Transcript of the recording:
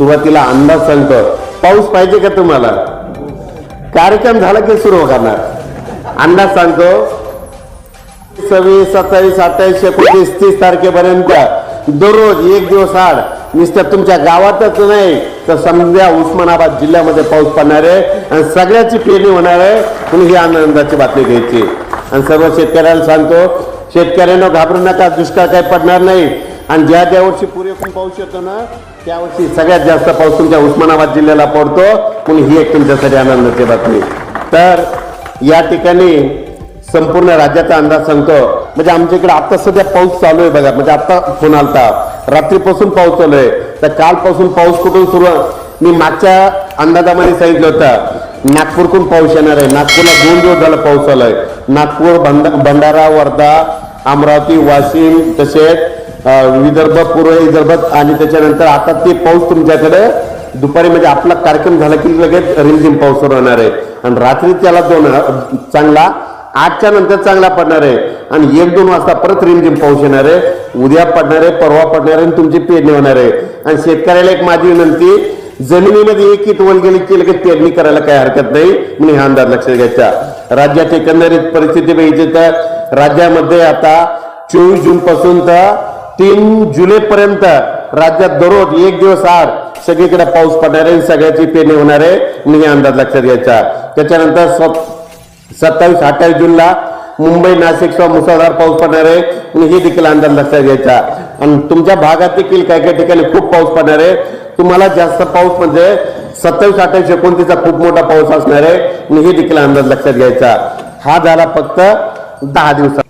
सुरुवातीला अंदाज सांगतो. पाऊस पाहिजे का तुम्हाला? कार्यक्रम झाला की सुरू करणार अंदाज सांगतो. सव्वीस सत्तावीस अठ्ठावीस एकोणतीस तीस तारखेपर्यंत दररोज एक दिवस आड नुसतं तुमच्या गावातच नाही तर समजा उस्मानाबाद जिल्ह्यामध्ये पाऊस पडणार आहे आणि सगळ्याची पेरणी होणार आहे म्हणून ही आनंदाची बातमी घ्यायची आणि सर्व शेतकऱ्याला सांगतो शेतकऱ्यांना घाबरू नका दुष्काळ काही पडणार नाही. आणि ज्या ज्या वर्षी पुरेपूर पाऊस येतो ना त्या वर्षी सगळ्यात जास्त पाऊस तुमच्या उस्मानाबाद जिल्ह्याला पडतो. म्हणून ही एक तुमच्यासाठी आनंदाची बातमी. तर या ठिकाणी संपूर्ण राज्याचा अंदाज सांगतो. म्हणजे आमच्या इकडे आता सध्या पाऊस चालू आहे बघा. म्हणजे आता फोन आलता. रात्रीपासून पाऊस चालू आहे. तर कालपासून पाऊस कुठून सुरू मी मागच्या अंदाजामध्ये सांगितलं होतं. नागपूरकडून पाऊस येणार आहे. नागपूरला दोन दिवस झाला पाऊस आलाय. नागपूर भंडारा वर्धा अमरावती वाशिम तसेच विदर्भ पूर्व विदर्भात आणि त्याच्यानंतर आता ते पाऊस तुमच्याकडे दुपारी म्हणजे आपला कार्यक्रम झाला की लगेच रिमझिम पाऊस सुरू आहे. आणि रात्री त्याला दोन चांगला आठच्या नंतर चांगला पडणार आहे. आणि एक दोन वाजता परत रिमझिम पाऊस येणार आहे. उद्या पडणार आहे परवा पडणार आहे आणि तुमची पेरणी होणार आहे. आणि शेतकऱ्याला एक माझी विनंती जमिनीमध्ये एक इटवल वल गेली की लगेच पेरणी करायला काही हरकत नाही. म्हणून हा अंदाज लक्षात घ्यायचा. राज्यात एकंदरीत परिस्थिती बघितली तर राज्यामध्ये आता चोवीस जून पासून तर तीन जुलै पर्यंत राज्यात दररोज एक दिवस आड सगळीकडे पाऊस पडणार आहे. सगळ्याची पेरणी होणार आहे. मी अंदाज लक्षात घ्यायचा. त्याच्यानंतर सत्तावीस अठ्ठावीस जूनला मुंबई नाशिक सह मुसळधार पाऊस पडणार आहे. आणि हे देखील अंदाज लक्षात घ्यायचा. आणि तुमच्या भागात देखील काही काही ठिकाणी खूप पाऊस पडणार आहे. तुम्हाला जास्त पाऊस म्हणजे सत्तावीस अठ्ठावीस एकोणतीसचा खूप मोठा पाऊस असणार आहे. आणि हे देखील अंदाज लक्षात घ्यायचा. हा झाला फक्त दहा दिवसात.